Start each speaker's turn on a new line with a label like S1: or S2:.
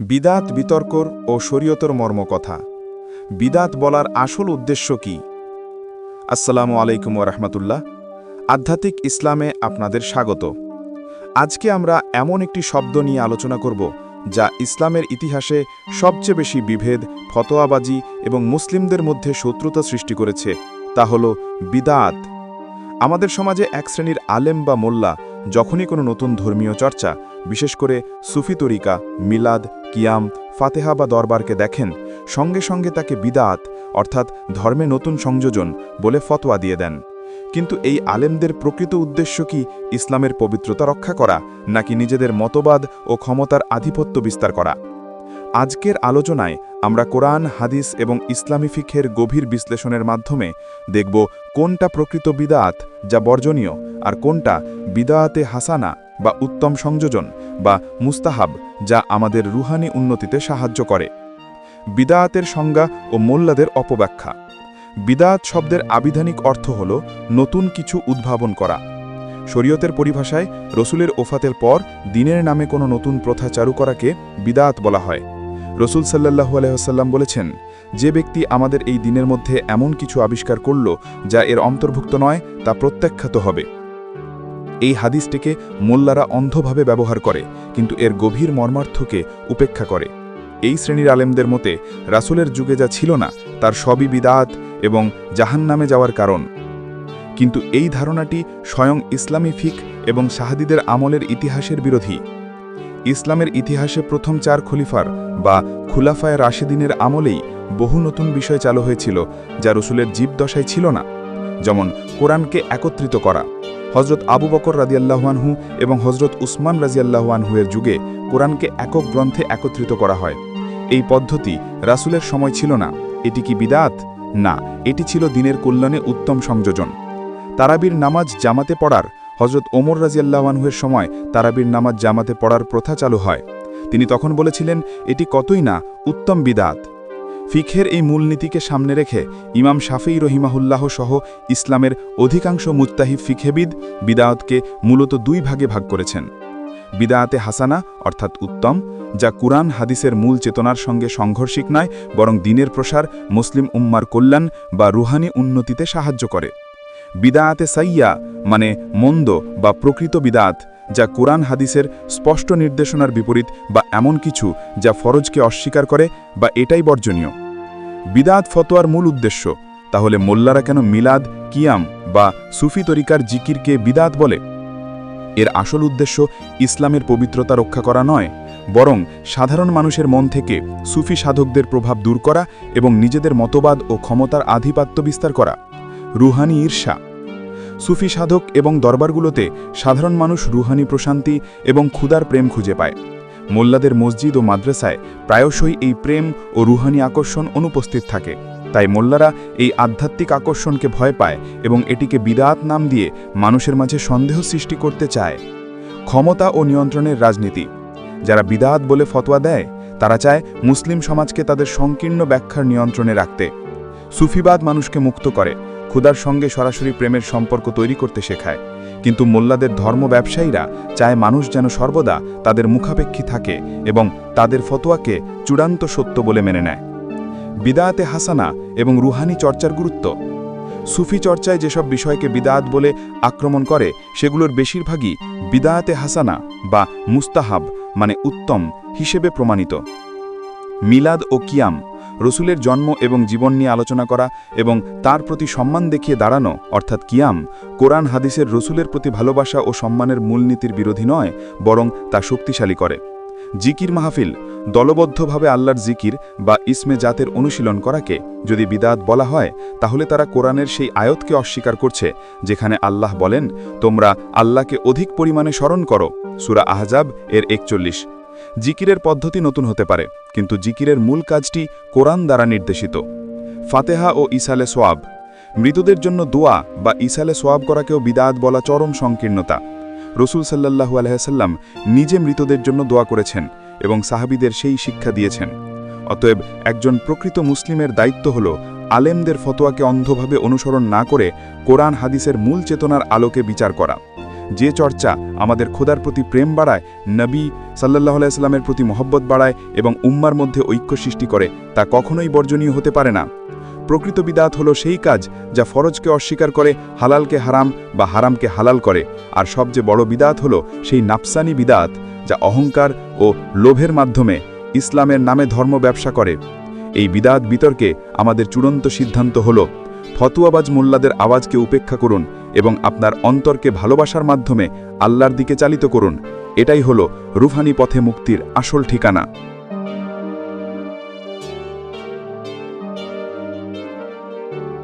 S1: বিদাত বিতর্কর ও শরীয়তর মর্মকথা। বিদাত বলার আসল উদ্দেশ্য কি? আসসালামু আলাইকুম রহমতুল্লাহ। আধ্যাত্মিক ইসলামে আপনাদের স্বাগত। আজকে আমরা এমন একটি শব্দ নিয়ে আলোচনা করব, যা ইসলামের ইতিহাসে সবচেয়ে বেশি বিভেদ, ফতোয়াবাজি এবং মুসলিমদের মধ্যে শত্রুতা সৃষ্টি করেছে, তা হল বিদাত। আমাদের সমাজে এক শ্রেণির আলেম বা মোল্লা, যখনই কোনো নতুন ধর্মীয় চর্চা বিশেষ করে সুফি তরিকা, মিলাদ, কিয়াম, ফাতেহা বা দরবারকে দেখেন, সঙ্গে সঙ্গে তাকে বিদাত, অর্থাৎ ধর্মে নতুন সংযোজন বলে ফতোয়া দিয়ে দেন। কিন্তু এই আলেমদের প্রকৃত উদ্দেশ্য কি ইসলামের পবিত্রতা রক্ষা করা, নাকি নিজেদের মতবাদ ও ক্ষমতার আধিপত্য বিস্তার করা? আজকের আলোচনায় আমরা কোরআন, হাদিস এবং ইসলামী ফিখের গভীর বিশ্লেষণের মাধ্যমে দেখব কোনটা প্রকৃত বিদাত যা বর্জনীয় আর কোনটা বিদায়াতে হাসানা বা উত্তম সংযোজন বা মুস্তাহাব যা আমাদের রুহানি উন্নতিতে সাহায্য করে। বিদায়াতের সংজ্ঞা ও মোল্লাদের অপব্যাখ্যা। বিদায়াত শব্দের আবিধানিক অর্থ হল নতুন কিছু উদ্ভাবন করা। শরীয়তের পরিভাষায় রসুলের ওফাতের পর দিনের নামে কোনো নতুন প্রথা চালু করাকে বিদায়াত বলা হয়। রসুল সাল্লাহু আলহাম বলেছেন, যে ব্যক্তি আমাদের এই দিনের মধ্যে এমন কিছু আবিষ্কার করল যা এর অন্তর্ভুক্ত নয়, তা প্রত্যাখ্যাত হবে। এই হাদিসটিকে মোল্লারা অন্ধভাবে ব্যবহার করে, কিন্তু এর গভীর মর্মার্থকে উপেক্ষা করে। এই শ্রেণির আলেমদের মতে, রাসুলের যুগে যা ছিল না, তার সবই বিদাত এবং জাহান নামে যাওয়ার কারণ। কিন্তু এই ধারণাটি স্বয়ং ইসলামী ফিক এবং শাহাদিদের আমলের ইতিহাসের বিরোধী। ইসলামের ইতিহাসে প্রথম চার খলিফার বা খুলাফায় রাশেদিনের আমলেই বহু নতুন বিষয় চালু হয়েছিল, যা রসুলের জীবদশায় ছিল না, যেমন কোরআনকে একত্রিত করা। হজরত আবু বকর রাজিয়াল্লাহুয়ানহু এবং হজরত উসমান রাজিয়াল্লাহুয়ানহুয়ের যুগে কোরআনকে একক গ্রন্থে একত্রিত করা হয়। এই পদ্ধতি রাসুলের সময় ছিল না, এটি কি বিদাত? না, এটি ছিল দিনের কল্যাণে উত্তম সংযোজন। তারাবির নামাজ জামাতে পড়ার হজরত ওমর রাজিয়াল্লাহানহুয়ের সময় তারাবির নামাজ জামাতে পড়ার প্রথা চালু হয়। তিনি তখন বলেছিলেন, এটি কতই না, উত্তম বিদাত। ফিখের এই মূলনীতিকে সামনে রেখে ইমাম শাফেই রহিমাহুল্লাহ সহ ইসলামের অধিকাংশ মুত্তাহিব ফিখেবিদ বিদায়তকে মূলত দুই ভাগে ভাগ করেছেন। বিদায়াতে হাসানা, অর্থাৎ উত্তম, যা কুরআন হাদিসের মূল চেতনার সঙ্গে সংঘর্ষিক নয়, বরং দিনের প্রসার, মুসলিম উম্মার কল্যাণ বা রুহানি উন্নতিতে সাহায্য করে। বিদায়াতে সাইয়া মানে মন্দ বা প্রকৃত বিদাত, যা কোরআন হাদিসের স্পষ্ট নির্দেশনার বিপরীত বা এমন কিছু যা ফরজকে অস্বীকার করে বা এটাই বর্জনীয়। বিদাত ফতোয়ার মূল উদ্দেশ্য, তাহলে মোল্লারা কেন মিলাদ, কিয়াম বা সুফি তরিকার জিকিরকে বিদাত বলে? এর আসল উদ্দেশ্য ইসলামের পবিত্রতা রক্ষা করা নয়, বরং সাধারণ মানুষের মন থেকে সুফি সাধকদের প্রভাব দূর করা এবং নিজেদের মতবাদ ও ক্ষমতার আধিপত্য বিস্তার করা। রুহানি ঈর্ষা। সুফি সাধক এবং দরবারগুলোতে সাধারণ মানুষ রুহানি প্রশান্তি এবং ক্ষুদার প্রেম খুঁজে পায়। মোল্লাদের মসজিদ ও মাদ্রাসায় প্রায়শই এই প্রেম ও রুহানি আকর্ষণ অনুপস্থিত থাকে। তাই মোল্লারা এই আধ্যাত্মিক আকর্ষণকে ভয় পায় এবং এটিকে বিদাত নাম দিয়ে মানুষের মাঝে সন্দেহ সৃষ্টি করতে চায়। ক্ষমতা ও নিয়ন্ত্রণের রাজনীতি। যারা বিদাত বলে ফতোয়া দেয়, তারা চায় মুসলিম সমাজকে তাদের সংকীর্ণ ব্যাখ্যার নিয়ন্ত্রণে রাখতে। সুফিবাদ মানুষকে মুক্ত করে। ক্ষুদার সঙ্গে সরাসরি প্রেমের সম্পর্ক তৈরি করতে শেখায়। কিন্তু মোল্লাদের ধর্ম ব্যবসায়ীরা চায় মানুষ যেন সর্বদা তাদের মুখাপেক্ষী থাকে এবং তাদের ফতোয়াকে চূড়ান্ত সত্য বলে মেনে নেয়। বিদায়াতে হাসানা এবং রুহানি চর্চার গুরুত্ব। সুফি চর্চায় যেসব বিষয়কে বিদায়াত বলে আক্রমণ করে, সেগুলোর বেশিরভাগই বিদায়াতে হাসানা বা মুস্তাহাব মানে উত্তম, হিসেবে প্রমাণিত। মিলাদ ও কিয়াম, রসুলের জন্ম এবং জীবন নিয়ে আলোচনা করা এবং তার প্রতি সম্মান দেখিয়ে দাঁড়ানো, অর্থাৎ কিয়াম, কোরআন হাদিসের রসুলের প্রতি ভালোবাসা ও সম্মানের মূলনীতির বিরোধী নয়, বরং তা শক্তিশালী করে। জিকির মাহফিল, দলবদ্ধভাবে আল্লাহর জিকির বা ইসমে জাতের অনুশীলন করাকে যদি বিদাত বলা হয়, তাহলে তারা কোরআনের সেই আয়তকে অস্বীকার করছে, যেখানে আল্লাহ বলেন, তোমরা আল্লাহকে অধিক পরিমাণে স্মরণ করো। সুরা আহজাব এর একচল্লিশ। জিকিরের পদ্ধতি নতুন হতে পারে, কিন্তু জিকিরের মূল কাজটি কোরআন দ্বারা নির্দেশিত। ফাতেহা ও ইসালে সোয়াব। মৃতদের জন্য দোয়া বা ইসালে সোয়াব করাকেও বিদাত বলা চরম সংকীর্ণতা। রসুল সাল্লাহু আলহাম নিজে মৃতদের জন্য দোয়া করেছেন এবং সাহাবিদের সেই শিক্ষা দিয়েছেন। অতএব একজন প্রকৃত মুসলিমের দায়িত্ব হল আলেমদের ফতোয়াকে অন্ধভাবে অনুসরণ না করে কোরআন হাদিসের মূল চেতনার আলোকে বিচার করা। যে চর্চা আমাদের খোদার প্রতি প্রেম বাড়ায়, নবী সাল্লাহ আলাইস্লামের প্রতি মহব্বত বাড়ায় এবং উম্মার মধ্যে ঐক্য সৃষ্টি করে, তা কখনোই বর্জনীয় হতে পারে না। প্রকৃত বিদাত হলো সেই কাজ যা ফরজকে অস্বীকার করে, হালালকে হারাম বা হারামকে হালাল করে। আর সবচেয়ে বড় বিদাত হলো সেই নাফসানি বিদাত যা অহংকার ও লোভের মাধ্যমে ইসলামের নামে ধর্ম ব্যবসা করে। এই বিদাত বিতর্কে আমাদের চূড়ান্ত সিদ্ধান্ত হল, ফতুয়াবাজ মোল্লাদের আওয়াজকে উপেক্ষা করুন এবং আপনার অন্তরকে ভালোবাসার মাধ্যমে আল্লাহর দিকে চালিত করুন। এটাই হলো রুফানি পথে মুক্তির আসল ঠিকানা।